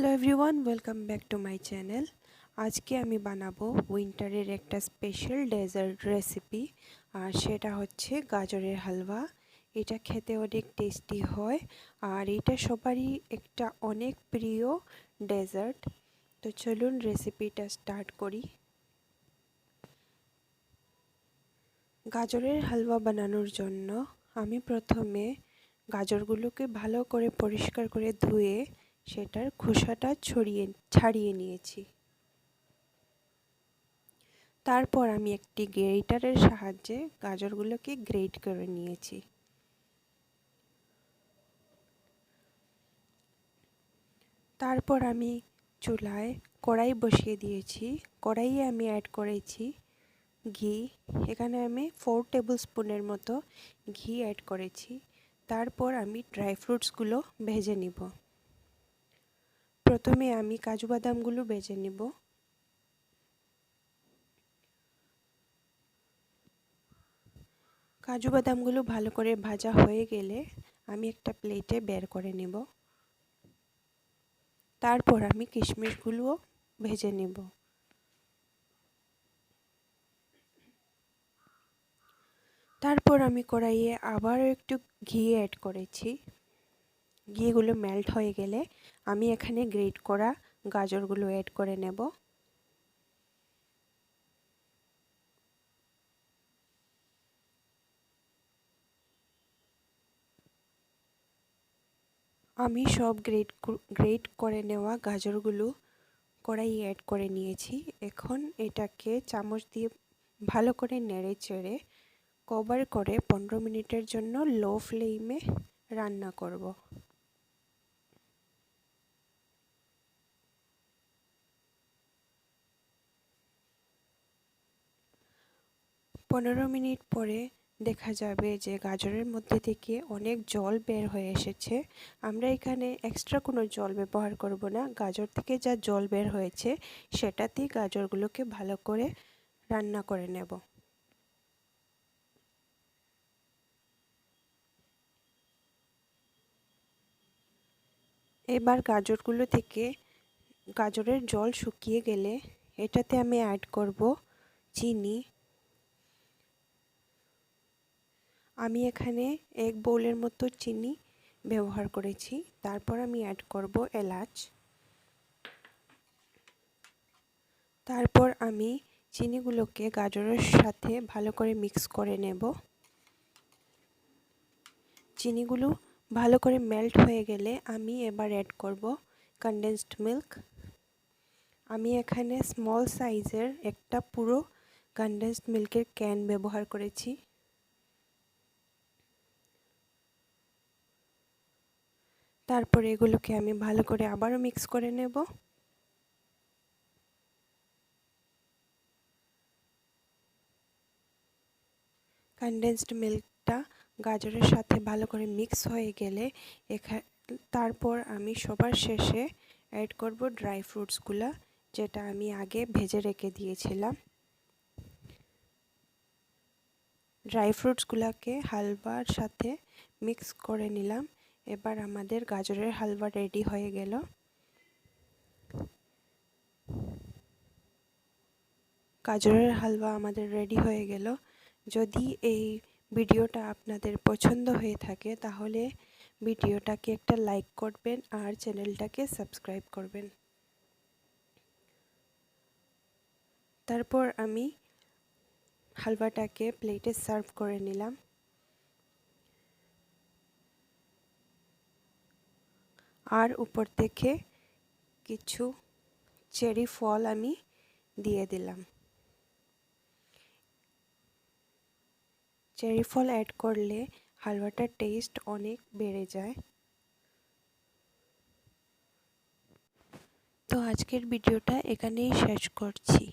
Hello everyone welcome back to my channel আজকে আমি বানাবো উইন্টারের একটা স্পেশাল ডেজার্ট রেসিপি আর সেটা হচ্ছে গাজরের হালুয়া। এটা খেতে অনেক টেস্টি হয়, আর এটা সবারই একটা অনেক প্রিয় ডেজার্ট তো চলুন রেসিপিটা স্টার্ট করি। গাজরের হালুয়া বানানোর জন্য আমি প্রথমে গাজরগুলোকে ভালো করে পরিষ্কার করে ধুয়ে সেটার খোসাটা ছড়িয়ে, ছাড়িয়ে নিয়েছি। তারপর আমি একটি গ্রেটারের সাহায্যে গাজরগুলোকে গ্রেট করে নিয়েছি। তারপর আমি চুলায় কড়াই বসিয়ে দিয়েছি। কড়াইয়ে আমি অ্যাড করেছি ঘি। এখানে আমি ফোর টেবিল স্পুনের মতো ঘি অ্যাড করেছি। তারপর আমি ড্রাই ফ্রুটসগুলো ভেজে নিব। প্রথমে আমি কাজু বাদামগুলো বেজে নেব। কাজু বাদামগুলো ভালো করে ভাজা হয়ে গেলে আমি একটা প্লেটে বের করে নেব। তারপর আমি কিশমিশগুলোও ভেজে নেব। তারপর আমি কড়াইয়ে আবারও একটু ঘি অ্যাড করেছি। ঘিগুলো মেল্ট হয়ে গেলে আমি এখানে গ্রেট করা গাজরগুলো অ্যাড করে নেব। আমি সব গ্রেট গ্রেট করে নেওয়া গাজরগুলো কড়াই অ্যাড করে নিয়েছি। এখন এটাকে চামচ দিয়ে ভালো করে নেড়ে চেড়ে কভার করে পনেরো মিনিটের জন্য লো ফ্লেমে রান্না করব। পনেরো মিনিট পরে দেখা যাবে যে গাজরের মধ্যে থেকে অনেক জল বের হয়ে এসেছে। আমরা এখানে এক্সট্রা কোনো জল ব্যবহার করব না। গাজর থেকে যা জল বের হয়েছে, সেটাতেই গাজরগুলোকে ভালো করে রান্না করে নেব। এবার গাজরগুলো থেকে গাজরের জল শুকিয়ে গেলে এটাতে আমি অ্যাড করব চিনি আমি এখানে এক বোলের মতো চিনি ব্যবহার করেছি। তারপর আমি অ্যাড করব এলাচ। তারপর আমি চিনিগুলোকে গাজরের সাথে ভালো করে মিক্স করে নেব। চিনিগুলো ভালো করে মেল্ট হয়ে গেলে আমি এবার অ্যাড করব কনডেন্সড মিল্ক আমি এখানে স্মল সাইজের একটা পুরো কনডেন্সড মিল্কের ক্যান ব্যবহার করেছি। তারপরে এগুলোকে আমি ভালো করে আবারও মিক্স করে নেব। কনডেন্সড মিল্কটা গাজরের সাথে ভালো করে মিক্স হয়ে গেলে তারপর আমি সবার শেষে অ্যাড করব ড্রাই ফ্রুটসগুলো যেটা আমি আগে ভেজে রেখে দিয়েছিলাম। ড্রাই ফ্রুটসগুলোকে হালবার সাথে মিক্স করে নিলাম। এবার আমাদের গাজরের হালুয়া রেডি হয়ে গেল। গাজরের হালুয়া আমাদের রেডি হয়ে গেল। যদি এই ভিডিওটা আপনাদের পছন্দ হয়ে থাকে, তাহলে ভিডিওটাকে একটা লাইক করবেন আর চ্যানেলটাকে সাবস্ক্রাইব করবেন। তারপর আমি হালুয়াটাকে প্লেটে সার্ভ করে নিলাম। আর উপর থেকে কিছু চেরি ফল আমি দিয়ে দিলাম। চেরি ফল অ্যাড করলে হালুয়াটার টেস্ট অনেক বেড়ে যায়। তো আজকের ভিডিওটা এখানেই শেষ করছি।